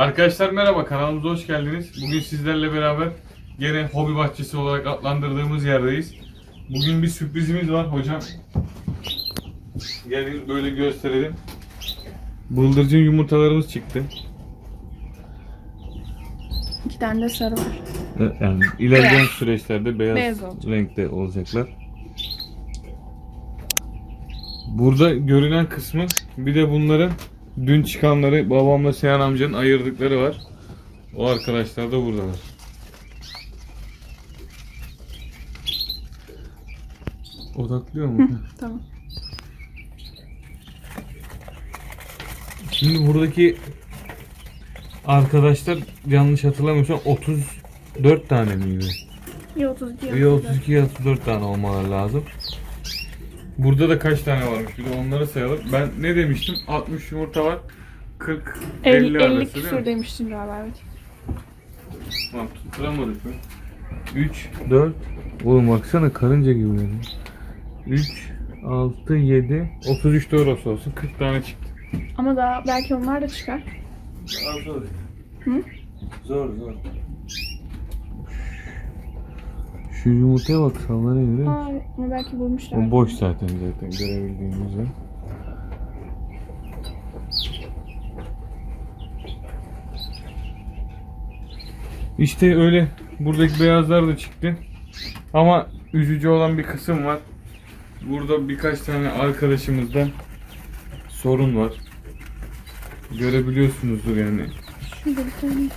Arkadaşlar merhaba kanalımıza hoş geldiniz. Bugün sizlerle beraber gene hobi bahçesi olarak adlandırdığımız yerdeyiz. Bugün bir sürprizimiz var hocam. Gelin böyle gösterelim. Bıldırcın yumurtalarımız çıktı. İki tane de sarı var. Yani ilerleyen Beyaz. süreçlerde beyaz, Beyaz olacak. renkte olacaklar. Burada görünen kısmı bir de bunların dün çıkanları babamla Seyhan amcanın ayırdıkları var. O arkadaşlar da buradalar. Odaklıyor mu? Tamam. Şimdi buradaki arkadaşlar yanlış hatırlamıyorsam 34 tane miydi? Ya 32 ya Bir 34. 32 ya 34 tane olmaları lazım. Burada da kaç tane varmış bir de onları sayalım. Ben ne demiştim? 60 yumurta var. 40 50, 50, 50 arası değil mi? demiştin galiba evet. Tamam tutturamadık mı? 3 4 Oğlum baksana karınca gibi yani. 3 6 7 33 doğru olsun 40 tane çıktı. Ama daha belki onlar da çıkar. zor. Hı? Zor zor. Şu yumurtaya bak sallanıyor görüyor musun? Aa, ama belki bulmuşlar. O boş zaten zaten görebildiğimiz yer. İşte öyle buradaki beyazlar da çıktı. Ama üzücü olan bir kısım var. Burada birkaç tane arkadaşımızda sorun var. Görebiliyorsunuzdur yani. Şurada bir tane.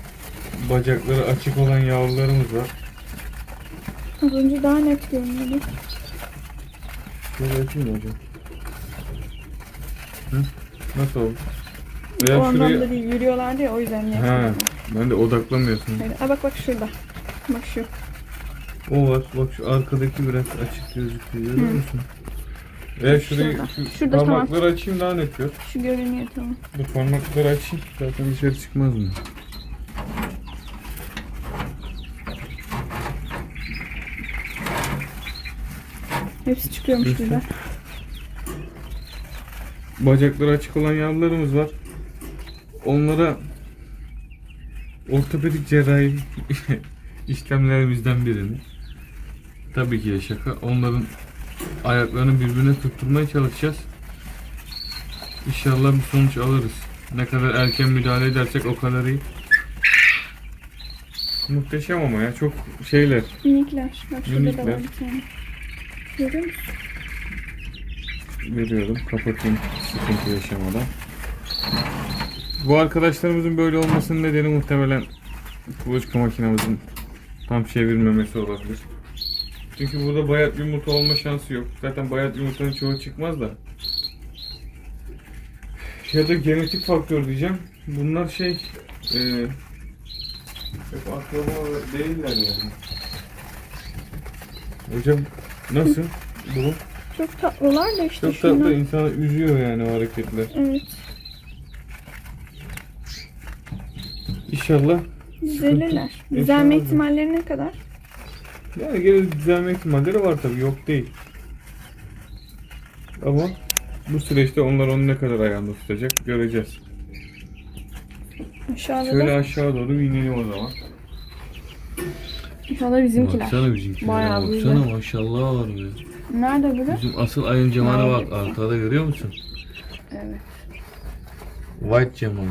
Bacakları açık olan yavrularımız var. Az önce daha net görünüyordu. Şöyle açayım mı hocam? Hı? Nasıl oldu? o Veya anlamda şuraya... değil yürüyorlardı ya o yüzden. Ha, ben de odaklamıyorsun. Öyle. Aa, bak bak şurada. Bak şu. O var. Bak şu arkadaki biraz açık gözüküyor. Görüyor Hı. musun? Veya şurayı, Şurada. şu Şurada tamam. parmakları açayım daha net gör. Şu görünüyor tamam. Bu parmakları açayım. Zaten dışarı çıkmaz mı? Hepsi çıkıyormuş burada. Bacakları açık olan yavrularımız var. Onlara ortopedik cerrahi işlemlerimizden birini tabii ki de şaka. Onların ayaklarını birbirine tutturmaya çalışacağız. İnşallah bir sonuç alırız. Ne kadar erken müdahale edersek o kadar iyi. Muhteşem ama ya çok şeyler. Minikler. Bak şurada da var bir tane. Görüyor musun? Veriyorum. Kapatayım sıkıntı yaşamadan. Bu arkadaşlarımızın böyle olmasının nedeni muhtemelen kuluçka makinamızın tam çevirmemesi olabilir. Çünkü burada bayat yumurta olma şansı yok. Zaten bayat yumurtanın çoğu çıkmaz da. Ya da genetik faktör diyeceğim. Bunlar şey eee hep akraba değiller yani. Hocam nasıl? Bu? Çok tatlılar da işte Çok tatlı insanı üzüyor yani o hareketler. Evet. İnşallah Düzelirler. Düzelme İnşallah. ihtimalleri ne kadar? yani gene düzelme ihtimalleri var tabii yok değil. Ama bu süreçte onlar onu ne kadar ayağında tutacak göreceğiz. Aşağıda Şöyle aşağı doğru inelim o zaman. Aşağıda bizimkiler. Baksana bizimkilere Bayağı baksana büyüdü. maşallah var be. Nerede biri? Bizim asıl ayın cemana Vay. bak arkada görüyor musun? Evet. White cemanı.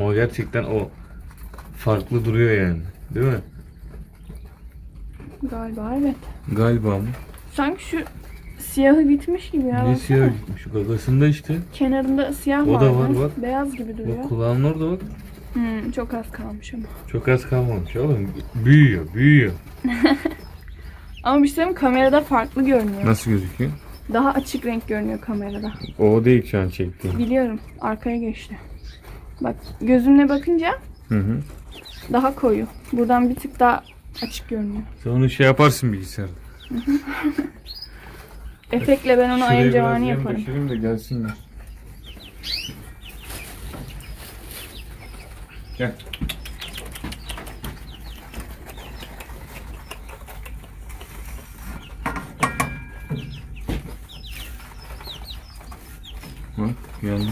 O gerçekten o farklı duruyor yani. Değil mi? Galiba evet. Galiba mı? Sanki şu siyahı gitmiş gibi ya. Ne baksana. siyah gitmiş gagasında işte. Kenarında siyah O var. da var, bak. Beyaz gibi duruyor. Bak kulağın orada bak. Hmm, çok az kalmış ama. Çok az kalmamış oğlum. Büyüyor, büyüyor. Ama bir şey mi? kamerada farklı görünüyor. Nasıl gözüküyor? Daha açık renk görünüyor kamerada. O değil şu an çektiğim. Biliyorum. Arkaya geçti. Bak gözümle bakınca Hı hı. daha koyu. Buradan bir tık daha açık görünüyor. Sen onu şey yaparsın bilgisayarda. Efektle ben onu Şuraya ayın biraz cevabını yem yaparım. de gelsinler. Gel. Bak. Geldi.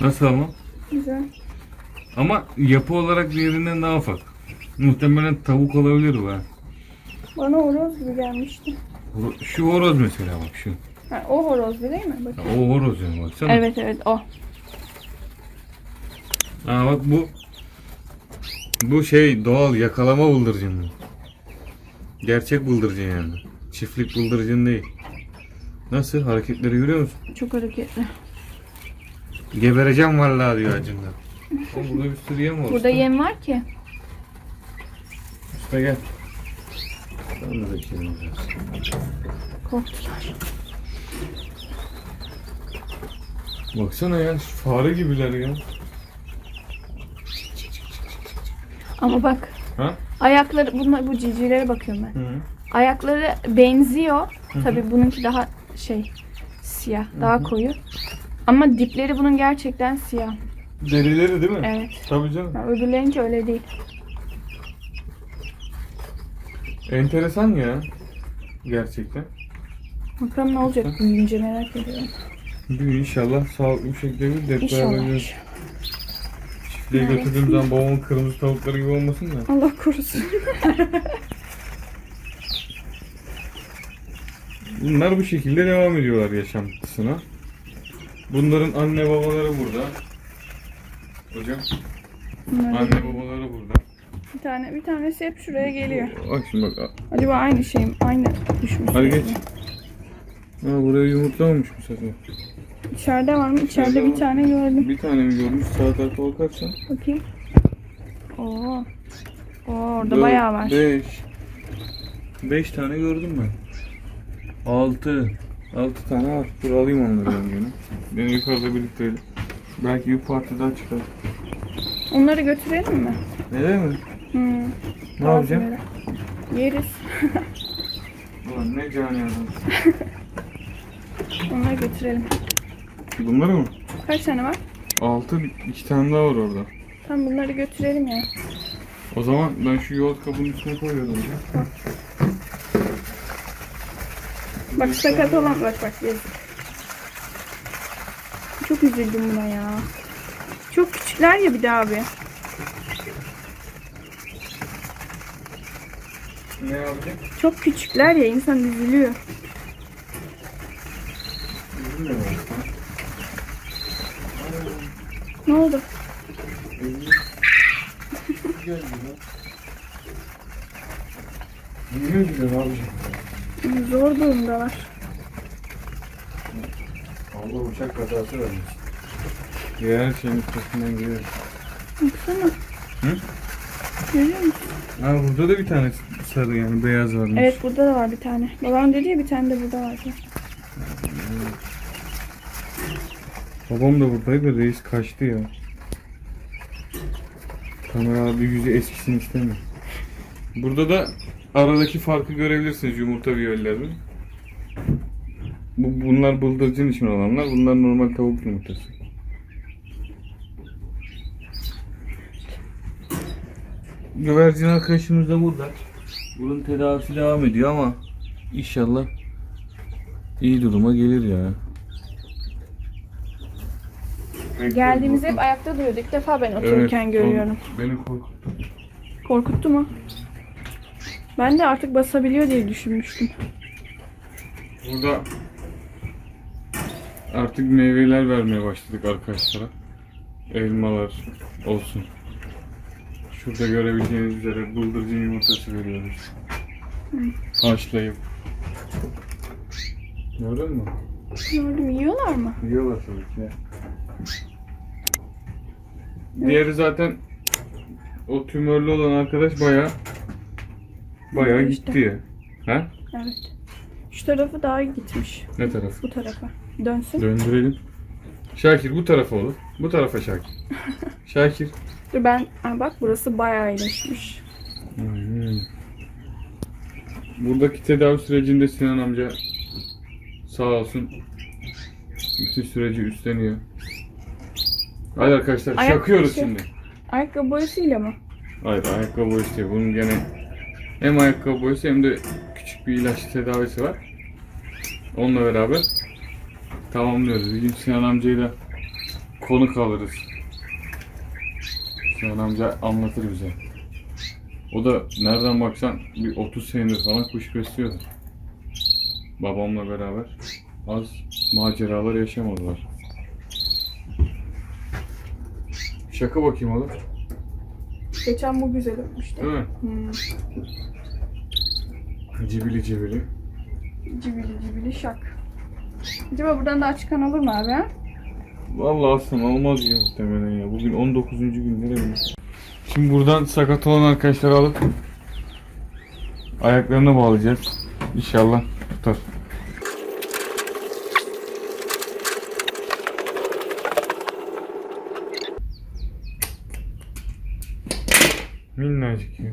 Nasıl ama? Güzel. Ama yapı olarak diğerinden daha ufak. Muhtemelen tavuk olabilir bu ha. Bana horoz gibi gelmişti. Şu horoz mesela bak şu. Ha, o horoz değil mi? Bak. O horoz yani baksana. Evet evet o. Aa bak bu bu şey doğal yakalama bıldırcın bu. Gerçek bıldırcın yani. Çiftlik bıldırcın değil. Nasıl hareketleri görüyor musun? Çok hareketli. Gebereceğim vallahi diyor acından. Burada bir sürü yem var. Burada yem var ki. Usta gel. De bekleyelim biraz. Korktular. Baksana ya şu fare gibiler ya. Ama bak Ha? ayakları bunlar bu cicilere bakıyorum ben. Hı. Ayakları benziyor. Tabii bununki daha şey siyah, daha koyu. Ama dipleri bunun gerçekten siyah. Derileri değil mi? Evet. Tabii canım. Ya öbürlerinki öyle değil. Enteresan ya. Gerçekten. Bakalım ne olacak büyüyünce merak ediyorum. Bir inşallah sağlıklı bir şekilde bir deprem İnşallah. Çiftliğe Evet. götürdüğüm zaman babamın kırmızı tavukları gibi olmasın da. Allah korusun. Bunlar bu şekilde devam ediyorlar yaşantısına. Bunların anne babaları burada. Hocam Bunlar anne babaları. Bir tane bir tanesi hep şuraya geliyor. Bak şimdi bak. Acaba aynı şey mi? Aynı düşmüş. Hadi geç. Ha buraya yumurtlamamış bu sefer. İçeride var mı? İçeride bir tane gördüm. Bir tane mi görmüş sağ tarafa bakarsan. Bakayım. Oo. Oo orada Dört, bayağı var. Beş. Beş tane gördüm ben. Altı. Altı tane var. Dur alayım onları ben gene. Beni yukarıda birlikte. Belki bir parti daha çıkar. Onları götürelim mi? Neden mi? Hmm. Ne yapacağım? Yeriz. Ulan ne cani adam. Onları götürelim. Bunları mı? Kaç tane var? Altı, iki tane daha var orada. Tamam bunları götürelim ya. O zaman ben şu yoğurt kabının üstüne koyuyordum ya. Bak sakat olan bak bak yazık. Çok üzüldüm buna ya. Çok küçükler ya bir de abi. Ne yapacak? Çok küçükler ya insan üzülüyor. Ne oldu? Niye güzel abicim? Zor durumdalar. Allah uçak kazası vermiş. Her şeyin üstesinden geliyor. Baksana. Hı? Görüyor musun? Ha burada da bir tane sarı yani beyaz varmış. Evet burada da var bir tane. Babam dedi ya bir tane de burada var. Babam da buradaydı reis kaçtı ya. Kamera abi yüzü eskisini istemiyor. Burada da aradaki farkı görebilirsiniz yumurta viyollerini. Bu, bunlar bıldırcın için olanlar. Bunlar normal tavuk yumurtası. Güvercin arkadaşımız da burada. Bunun tedavisi devam ediyor ama inşallah iyi duruma gelir ya. Geldiğimizde hep ayakta duruyordu. İlk defa ben otururken Evet, görüyorum. o Beni korkuttu. Korkuttu mu? Ben de artık basabiliyor diye düşünmüştüm. Burada artık meyveler vermeye başladık arkadaşlara. Elmalar olsun. Şurada görebileceğiniz üzere bıldırcın yumurtası veriyoruz. Haşlayıp. Gördün mü? Gördüm. Yiyorlar mı? Yiyorlar tabii ki. Diğeri zaten o tümörlü olan arkadaş baya baya İşte. gitti. Ha? Evet. Şu tarafı daha gitmiş. Ne taraf? Bu tarafa. Dönsün. Döndürelim. Şakir bu tarafa olur. Bu tarafa Şakir. Şakir. Dur ben... Aa, bak burası bayağı iyileşmiş. Buradaki tedavi sürecinde Sinan amca sağ olsun bütün süreci üstleniyor. Hadi arkadaşlar Ayak şakıyoruz şey- şimdi. Ayakkabı boyasıyla mı? Hayır ayakkabı boyası değil. Bunun gene hem ayakkabı boyası hem de küçük bir ilaç tedavisi var. Onunla beraber tamamlıyoruz. Bir gün Sinan amcayla konuk alırız. Sinan amca anlatır bize. O da nereden baksan bir 30 senedir falan kuş besliyordu. Babamla beraber az maceralar yaşamadılar. Şaka bakayım oğlum. Geçen bu güzel öpmüştü. Değil mi? Hmm. Cibili cibili. Cibili cibili şak. Acaba buradan daha çıkan olur mu abi? Vallahi aslında olmaz ya muhtemelen ya. Bugün 19. gün ne bileyim. Şimdi buradan sakat olan arkadaşları alıp ayaklarına bağlayacağız. İnşallah tutar. Minnacık ya.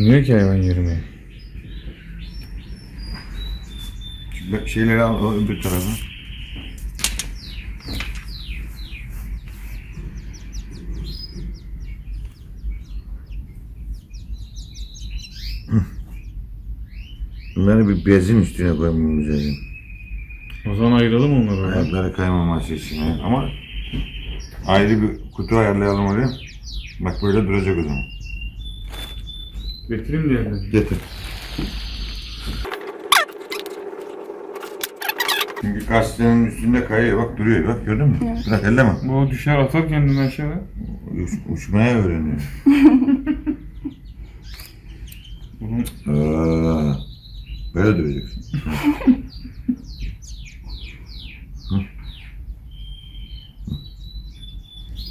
Bilmiyor ki hayvan yürümeyi. Şu şeyleri al, öbür tarafa. Bunları bir bezin üstüne koymamız lazım. O zaman ayıralım onları oradan. Ayakları kaymaması için. Ama ayrı bir kutu ayarlayalım oraya. Bak böyle duracak o zaman. Getireyim diğerlerini. Getir. Çünkü gazetenin üstünde kayıyor. Bak duruyor. Bak gördün mü? Bırak elleme. Bu düşer atar kendini aşağı. Uç, uçmaya öğreniyor. Bunun Aa, böyle. Hı.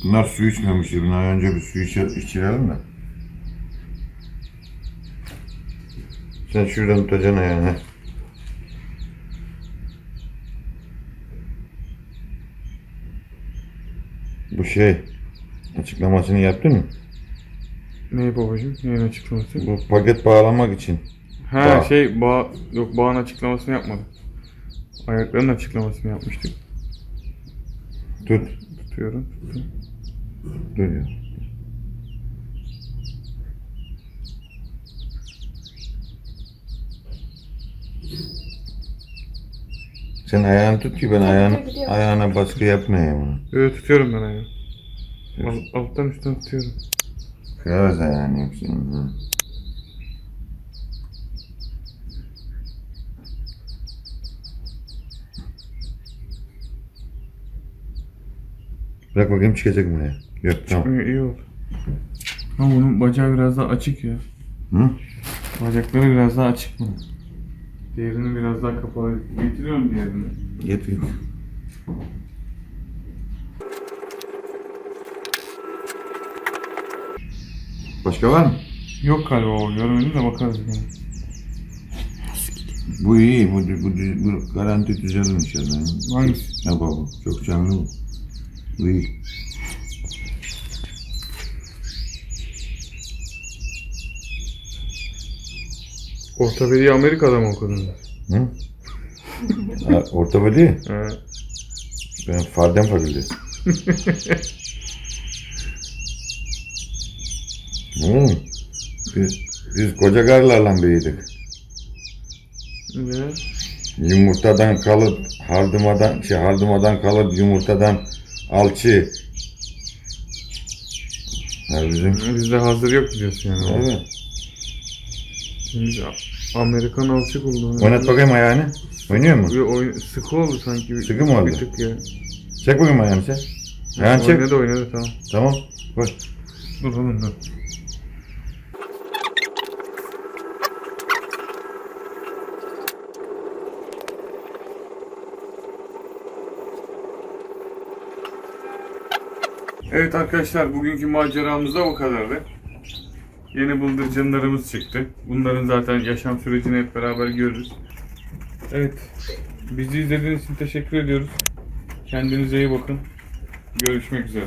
Bunlar su içmemişti. Bunlar önce bir su içe, içirelim de. Sen şuradan tutacaksın ayağını. Bu şey açıklamasını yaptın mı? ne babacığım? Neyin açıklaması? Bu paket bağlamak için. Ha Bağ. şey bağ yok bağın açıklamasını yapmadık. Ayaklarının açıklamasını yapmıştık. Tut. Tutuyorum. tuttum. Dur ya. Sen ayağını tut ki ben ayağını, gidiyor. ayağına baskı yapmayayım onu. Evet tutuyorum ben ayağı. Alt- Alttan üstten tutuyorum. Kırarız ayağını yoksa. Hı. Bırak bakayım çıkacak mı ya? Yok tamam. İyi, iyi oldu. Ama bunun bacağı biraz daha açık ya. Hı? Bacakları biraz daha açık bunun. Diğerini biraz daha kapalı. Getiriyorum diğerini. Getir. Başka var mı? Yok galiba o. Görmedim de bakarız yine. Bu iyi. Bu, bu, bu garanti düzelir inşallah. Hangisi? Ya baba çok canlı bu. Bu iyi. Ortopediyi Amerika'da mı okudun? Hı? ha, ortopedi. Ha. Ben Fadem Fakültesi. Hı. Biz, biz koca karılarla büyüdük. Ne? Yumurtadan kalıp hardımadan şey hardımadan kalıp yumurtadan alçı Yani bizim... Bizde hazır yok diyorsun yani. Evet. Biz Amerikan alçık oldu. Oynat bakayım ayağını. Oynuyor mu? Bir oyun, sıkı oldu sanki. Bir, Sıkı mı oldu? Bir tık ya. Çek bakayım ayağını sen. Ayağını çek. Oynadı oynadı tamam. Tamam. Bak. Dur oğlum dur. Evet arkadaşlar bugünkü maceramız da o kadardı. Yeni bıldırcınlarımız çıktı. Bunların zaten yaşam sürecini hep beraber görürüz. Evet. Bizi izlediğiniz için teşekkür ediyoruz. Kendinize iyi bakın. Görüşmek üzere.